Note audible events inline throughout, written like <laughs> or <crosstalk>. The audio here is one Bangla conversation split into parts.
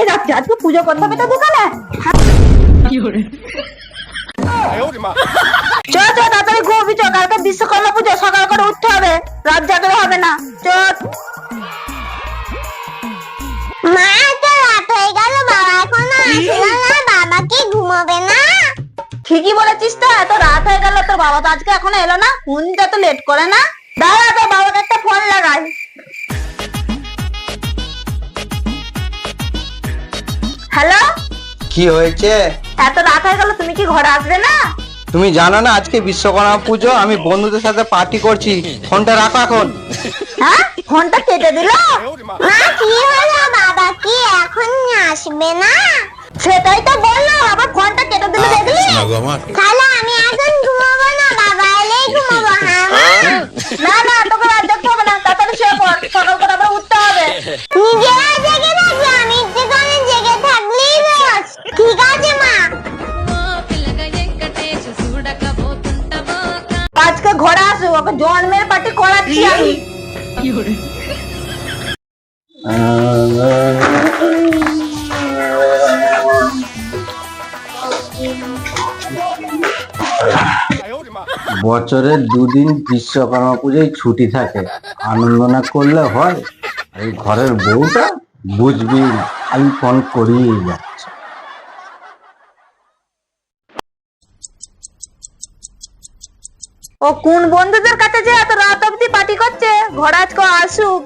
রেখে যাচ্ছে আজকে পুজো করতে হবে তো দোকানে। চ চ তাড়াতাড়ি ঘুমবি চ কালকে বিশ্বকর্মা পুজো সকাল করে উঠতে হবে। রাত জাগলে হবে না। চ মা তো রাত হয়ে গেল বাবা এখনও আসলো না বাবা কি ঘুমাবে না? ঠিকই বলেছিস তো এত রাত হয়ে গেল তোর বাবা তো আজকে এখনও এলো না ফোনটা তো লেট করে না। দাঁড়া তোর কি হয়েছে? এত রাত হয়ে গেল তুমি কি ঘরে আসবে না? তুমি জানো না আজকে বিশ্বকর্মা পুজো আমি বন্ধুদের সাথে পার্টি করছি। ফোনটা রাখো এখন। হ্যাঁ? ফোনটা কেটে দিল? মা কি হলো? বাবা কি এখন আসবে না? সেটাই তো বললাম আবার ফোনটা কেটে দিল দেখলি তাহলে আমি এখন ঘুমাবো না বাবা। বছরে দুদিন বিশ্বকর্মা পুজোয় ছুটি থাকে। আনন্দ না করলে হয় এই ঘরের বউটা বুঝবি না। আমি ফোন করিয়ে যাচ্ছে। ও কোন বন্ধুদের কাছে যে এত রাত অবধি পার্টি করছে? ঘরে আজকে আসুক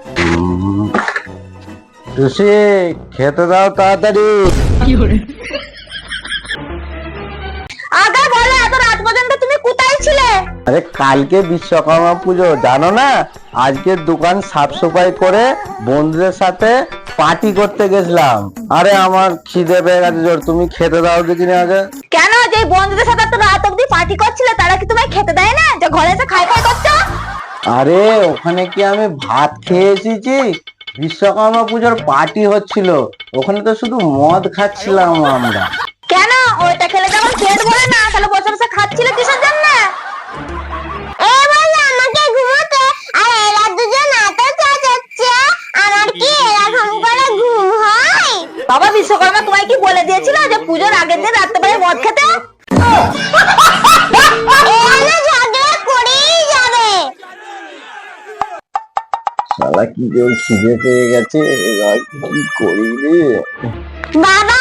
টুসি খেতে দাও তাড়াতাড়ি। বলো এত রাত পর্যন্ত তুমি কোথায় ছিলে? আরে কালকে বিশ্বকর্মা পুজো জানো না? আজকে দোকান সাফ সাফাই করে বন্ধুদের সাথে পার্টি করতে গেছিলাম। আরে আমার খিদে পেয়ে গেছে জোর। তুমি খেতে দাও দেখিনি আগে। কেন? যে বন্ধুদের সাথে এত রাত অবধি পার্টি করছিলে তারা কি তোমায় খেতে দেয় না? যে ঘরে এসে খাই খাই করছ? আরে ওখানে কি আমি ভাত খেয়ে এসেছি বিশ্বকর্মা পুজোর পার্টি হচ্ছিল। ওখানে তো শুধু মদ খাচ্ছিলাম আমরা। খেলে যেমন পেট ভরে না তাহলে বসে বসে খাচ্ছিলে কিসের জন্য? এ বলল আমাকে ঘুমোতে আর এরা দুজন এত চেঁচাচ্ছে আমার কি এরকম করে ঘুম হয়? বাবা বিশ্বকর্মা তোমায় কি বলে দিয়েছিল যে পুজোর আগের দিন রাত্রেবেলায় মদ খেতে? শালা কি খিদে পেয়ে গেছে এবার কি করি রে বাবা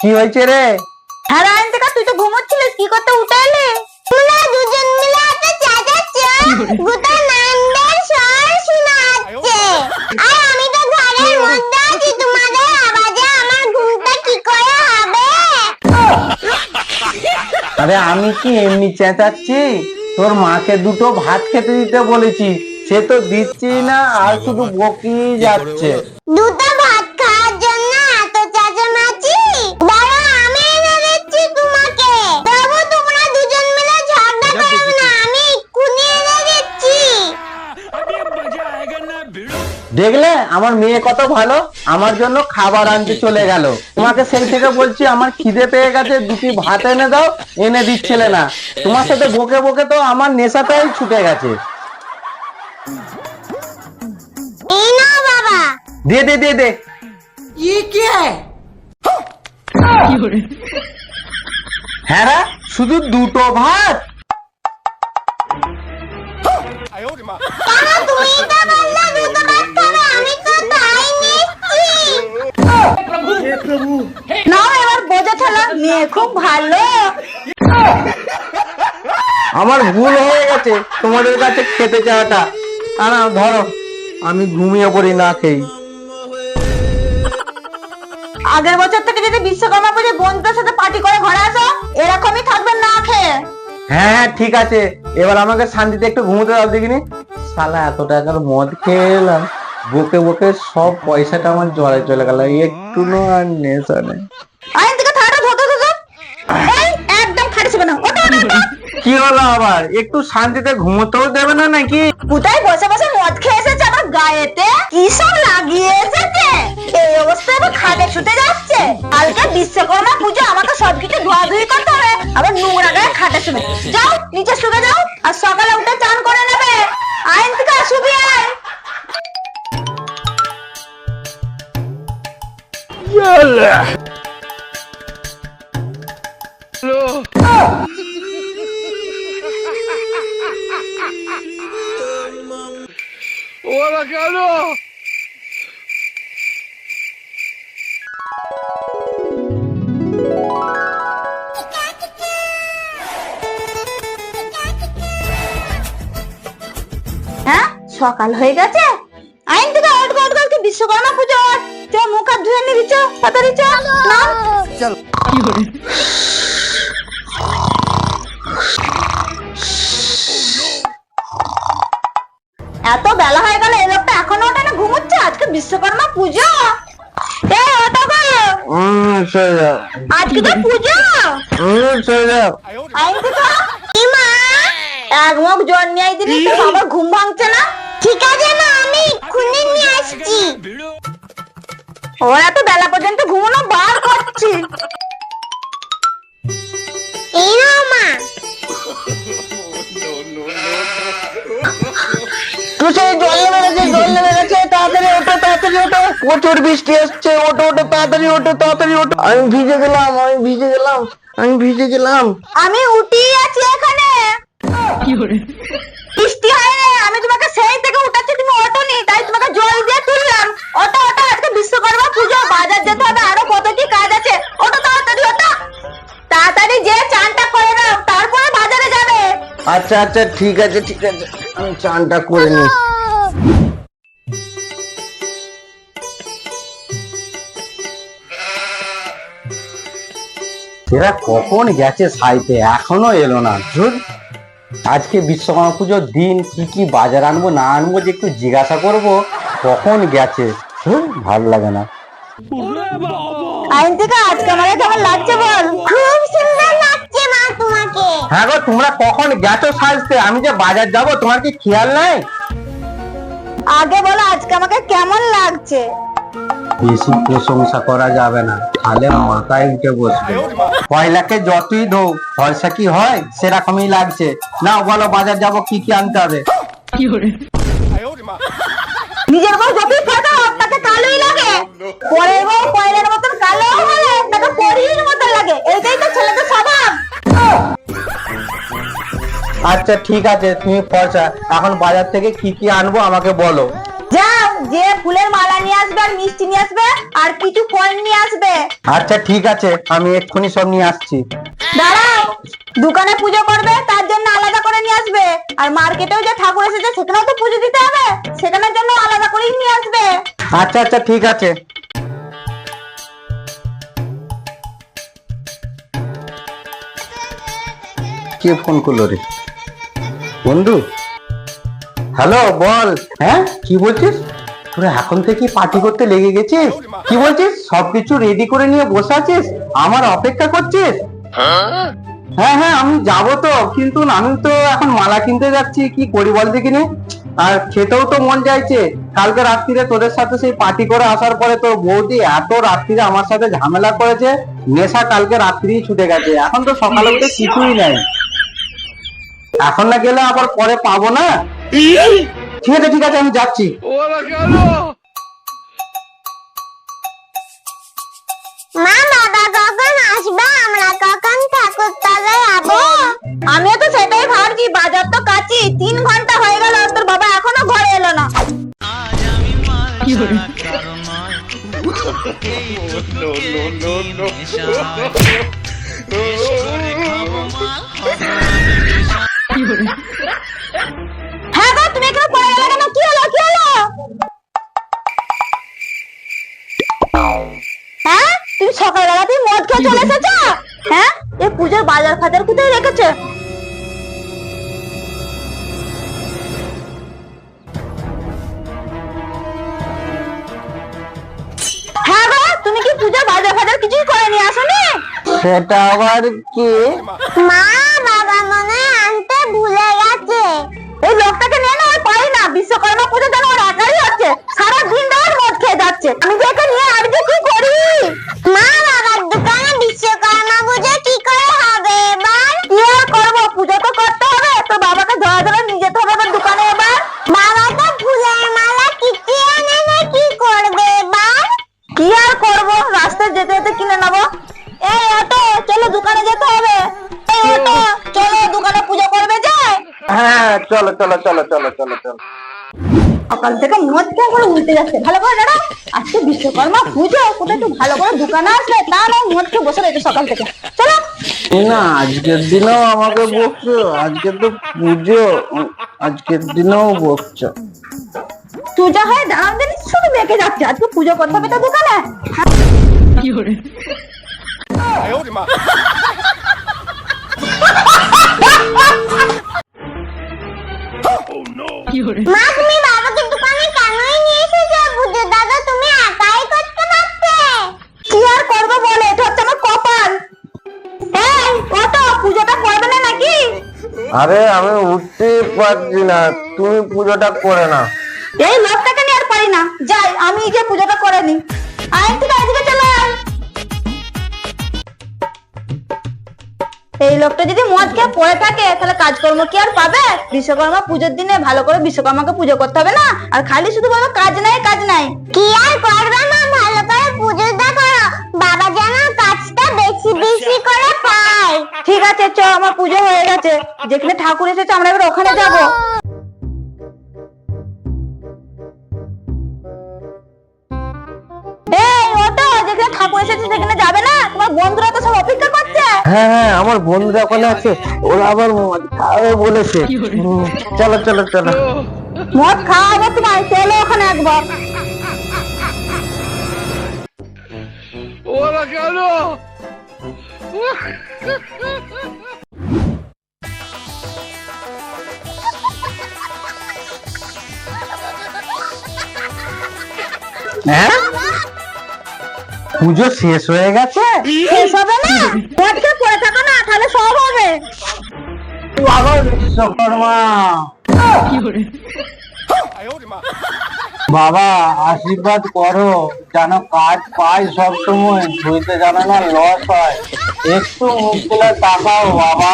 কি হয়েছে রে? হ্যাঁ রায়ন থেকে তুই তো ঘুমোচ্ছিলিস কি করতে উঠে এলি? দুজন মিলে চেঁচাচ্ছে গোটা নান্দের স্বর শোনা যাচ্ছে আর আমি তো ঘরের মধ্যে আছি তোমাদের আওয়াজে আমার ঘুমটা কি করে হবে। আরে আমি কি এমনি চেঁচাচ্ছি? তোর মাকে দুটো ভাত খেতে দিতে বলেছি সে তো দিচ্ছি না আর শুধু বকি যাচ্ছে। দুটো দেখলে আমার মেয়ে কত ভালো? আমার জন্য খাবার আনতে চলে গেল। তোমাকে সেই থেকে বলছি আমার খিদে পেয়ে গেছে দুটি ভাত এনে দাও এনে দিচ্ছিলে না। তোমার সাথে বকে বকে তো আমার নেশাটাই ছুটে গেছে। দে দে দে দে। হ্যাঁ রা, শুধু দুটো ভাত। মেয়ে খুব ভালো। আমার ভুল হয়ে গেছে তোমাদের কাছে খেতে চাওয়াটা। না না ধরো আমি ঘুমিয়ে পড়ি না খেয়ে। আগের বছর থেকে যদি বিশ্বকর্মা পুজো বন্ধুদের সাথে পার্টি করে ঘরে আসো এরকমই থাকবেন না খেয়ে। হ্যাঁ ঠিক আছে। এবার আমাকে শান্তিতে একটু ঘুমোতে দাও দেখিনি? শালা এত টাকার মদ খেয়ে এলাম। বকে বকে সব পয়সাটা আমার জলে চলে গেল একটু আর নেশা নেই। কি হলো আবার? একটু শান্তিতে ঘুমোতেও দেবে না নাকি? কোথায় বসে বসে মদ খেয়ে এসেছে আবার গায়েতে? কি সব লাগিয়ে এসেছে? এই অবস্থায় আবার খাটে শুতে যাচ্ছে। কালকে বিশ্বকর্মা পুজো আমাকে সবকিছু ধোয়াধুয়ি করতে হবে। আবার নোংরা গায়ে খাটে শুবে। যাও নিচে শুয়ে যাও আর সকালে উঠে চান করে নেবে। আইন থেকে শুবি আয়। হ্যাঁ সকাল হয়ে গেছে? আইন থেকে আউট আউট কালকে বিশ্বকর্মা পুজো। চ মুখ হাত ধুয়ে নিবি চ তাড়াতাড়ি চ নাম এত বেলা হয়ে বিশ্বকর্মা পুজো? আজকে তো এক মুখ জল নিয়ে আই দিলি তো ঘুম ভাঙছে না? ঠিক আছে মা আমি এক্ষুনি নিয়ে আসছি। ওরা তো বেলা পর্যন্ত ঘুমানো বার করছি। এই নাও মা। তুই সেই জল নেমে গেছে জল নেমে গেছে প্রচুর বৃষ্টি আসছে ওঠো ওঠো তাড়াতাড়ি ওঠো তাড়াতাড়ি ওঠো। আমি ভিজে গেলাম আমি ভিজে গেলাম আমি ভিজে গেলাম। আমি উঠি আছি এখানে। বৃষ্টি হয় রে আমি তোমাকে সেই থেকে উঠাচ্ছি তুমি অটো নি তাই তোমাকে জল দিয়ে তুললাম। অটো অটো আজকে বিশ্বকর্মা পুজো বাজার যেতে হবে আরও কত কি কাজ আছে। ওটো তাড়াতাড়ি ওটো তাড়াতাড়ি যে চানটা করে নাও তারপরে বাজারে যাবে। আচ্ছা আচ্ছা ঠিক আছে ঠিক আছে আমি চানটা করে নি এরা কখন গেছে সাইতে? এখনও এলো না। ধুর আজকে বিশ্বকর্মা পুজোর দিন কি কি বাজার আনব না আনব যে একটু জিজ্ঞাসা করব কখন গেছে? ধুর, ভালো লাগে না। আইন থেকে আজকে আমাকে কেমন লাগছে বল? খুব সুন্দর লাগছে মা তোমাকে। হ্যাঁ গো তোমরা কখন গেছো সাজতে? আমি যে বাজার যাব তোমার কি খেয়াল নাই? আগে বলো আজকে আমাকে কেমন লাগছে? বেশি প্রশংসা করা যাবে না। তাহলে মাথায় উঠে বসবে। পয়লাকে যতই ধো ফলসা কি হয়? সেরকমই লাগছে। না বলো বাজার যাব কি কি আনতে হবে? নিজের বউ যতই ফাটা তাকে কালোই লাগে। পরের বউ পয়লের মতন কালো হলে তাকে পরির মতন লাগে। এইটাই তো ছেলেদের স্বভাব। আচ্ছা ঠিক আছে তুমি ফলসা এখন বাজার থেকে কি কি আনব আমাকে বলো। যে ফুলের মালা নিয়ে আসবে আর মিষ্টি নিয়ে আসবে আর কিছু ফল নিয়ে আসবে। আচ্ছা ঠিক আছে আমি এক্ষুনি সব নিয়ে আসছি। দাঁড়াও দোকানে পুজো করবে তার জন্য আলাদা করে নিয়ে আসবে। আর মার্কেটেও যে ঠাকুর এসেছে সেখানেও তো পুজো দিতে হবে। সেখানের জন্য আলাদা করেই নিয়ে আসবে। আচ্ছা আচ্ছা ঠিক আছে। কে ফোন করল রে? বন্ধু? হ্যালো বল। হ্যাঁ কি বলছিস? তোরা এখন থেকে পার্টি করতে লেগে গেছিস? কি বলছিস? সবকিছু রেডি করে নিয়ে বসে আছিস? আমার অপেক্ষা করছিস? হ্যাঁ হ্যাঁ আমি যাব তো, কিন্তু আমি তো এখন মালা কিনতে যাচ্ছি, কি করি বল দেখিনি? আর খেতেও তো মন চাইছে। কালকে রাত্রিরে তোদের সাথে সেই পার্টি করে আসার পরে তোর বৌদি এত রাত্রিরে আমার সাথে ঝামেলা করেছে, নেশা কালকে রাত্রিই ছুটে গেছে। এখন তো সকালে উঠে কিছুই নাই। এখন না গেলে আবার পরে পাবো না? ঠিক আছে ঠিক আছে আমি যাচ্ছি। মা বাবা কখন আসবে? আমরা কখন ঠাকুর তলায় যাব? আমিও তো সেটাই ভাবছি বাজার তো কাছি তিন ঘণ্টা হয়ে গেল তোর বাবা এখনও ঘরে এলো না। <laughs> হ্যাঁ তুমি সকালবেলাতেই মদ খেয়ে চলে এসেছ হ্যাঁ? এই পুজোর বাজার ফাজার কোথায় রেখেছে। হ্যাঁ গো তুমি কি পুজোর বাজার ফাজার কিছুই করে নিয়ে আসোনি? সেটা আবার কি? মা বাবা মনে আনতে ভুলে গেছে। এই লোকটাকে নিয়ে না আর পারি না বিশ্বকর্মা পুজো যেন ওর একাই হচ্ছে। সারা দিন ধরে মদ খেয়ে যাচ্ছে। আমি যে নিয়ে আর যে কি করি? থেকে মদ করে উল্টে যাচ্ছে। ভালো করে দাঁড়া আজকে বিশ্বকর্মা পুজো কোথায় একটু ভালো করে দোকানে আসলে তা না মদ খেয়ে বসে রয়েছে সকাল থেকে। চলো। না আজকের দিনেও আমাকে বকছো আজকে তো পুজো আজকের দিনেও বকছো। পূজা হয় দাঁড়ান দিন শুধু বেঁকে যাচ্ছে আজকে পুজো করতে হবে তো দোকানে। মা তুমি আরে আমি উঠতে পারছি না তুমি পুজোটা করে না এই লোকটাকে নিয়ে আর পারি না। যাই আমি যে পুজোটা করে নি আয় তুই এদিকে চলে আয়। এই লোকটা যদি মদ খেয়ে পড়ে থাকে তাহলে কাজকর্ম কি আর পাবে? বিশ্বকর্মা পুজোর দিনে ভালো করে বিশ্বকর্মাকে পুজো করতে হবে না? আর খালি শুধু বলবে কাজ নাই কাজ নাই। কি আর করবে মা? ভালো করে পুজোটা করো। বাবা যেন কাজটা বেশি বেশি করে পায় ঠিক আছে চ আমার পুজো হয়ে গেছে। যেখানে ঠাকুর এসেছে আমরা এবার ওখানে যাব। এই ওটো যেখানে ঠাকুর এসেছে সেখানে যাবে না? তোমার বন্ধুরা তো সব অপেক্ষা করছে। হ্যাঁ হ্যাঁ আমার বন্ধুরা ওখানে আছে। ওরা আবার মদ খাবে বলেছে। চলো চলো চলো। মদ খাওয়াবো তোমায় চলো ওখানে একবার। হ্যাঁ? পুজো শেষ হয়ে গেছে? শেষ হবে না? খেয়ে পড়ে থাকো না তাহলে সব হবে। বাবা বিশ্বকর্মা। <laughs> বাবা আশীর্বাদ করো যেন কাজ পাই সব সময় ধুইতে জানো না লস হয়। একটু মুখ তুলে তাকাও বাবা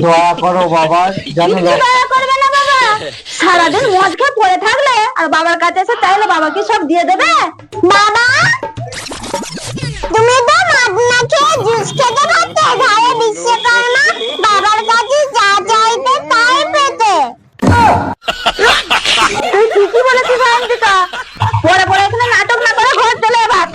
দয়া করো বাবা যেন দয়া করবে না বাবা? সারাদিন মদ খেয়ে পড়ে থাকলে আর বাবার কাছে এসে চাইলে বাবা কি সব দিয়ে দেবে? বাবা? তুমি তো মদ না খেয়ে জুস খেতে পারতে ঘরে বিশ্বকর্মা পরে পরে এখানে নাটক না করে ঘর চলে এবার।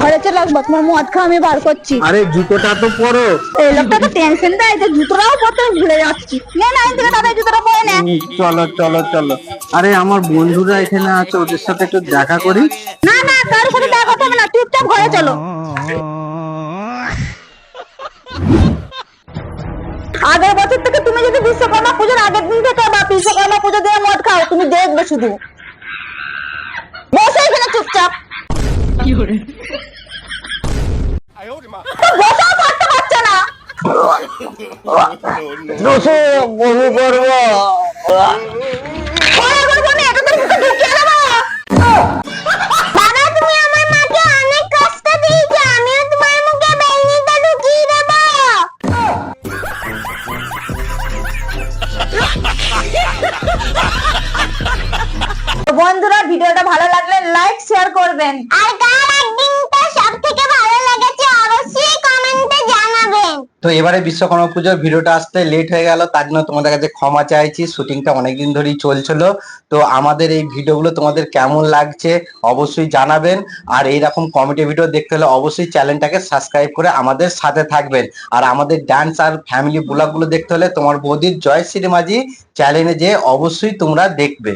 ঘরে চলে আসব তোমার মদ খাওয়া আমি বার করছি। আরে জুতোটা তো পরো। এই লোকটা তো টেনশন দেয় যে জুতোটাও পরতে ভুলে যাচ্ছি। নে না থেকে দাদা জুতোটা পরে নে। চলো চলো চলো। আরে আমার বন্ধুরা এখানে আছে ওদের সাথে একটু দেখা করি। না না কারোর সাথে দেখা হবে না চুপচাপ ঘরে চলো। <laughs> <laughs> আগের বছর থেকে তুমি যদি বিশ্বকর্মা পুজোর আগের দিন থেকে বা বিশ্বকর্মা পুজো দিয়ে মদ খাও তুমি দেখবে শুধু। বসে এখানে চুপচাপ। তো বসেও থাকতে পারছে না। বমি করব বন্ধুরা ভিডিওটা ভালো লাগলে লাইক শেয়ার করবেন। আর কার একদিনটা সব থেকে ভালো লেগেছে অবশ্যই কমেন্টে জানাবেন। তো এবারে বিশ্বকর্মা পুজোর ভিডিওটা আসতে লেট হয়ে গেল তার জন্য তোমাদের কাছে ক্ষমা চাইছি। শুটিংটা অনেকদিন ধরেই চলছিল। তো আমাদের এই ভিডিওগুলো তোমাদের কেমন লাগছে অবশ্যই জানাবেন। আর এইরকম কমেডি ভিডিও দেখতে হলে অবশ্যই চ্যানেলটাকে সাবস্ক্রাইব করে আমাদের সাথে থাকবেন। আর আমাদের ডান্স আর ফ্যামিলি ব্লগগুলো দেখতে হলে তোমার বৌদির জয় শ্রী মাঝি চ্যানেলে যে অবশ্যই তোমরা দেখবে।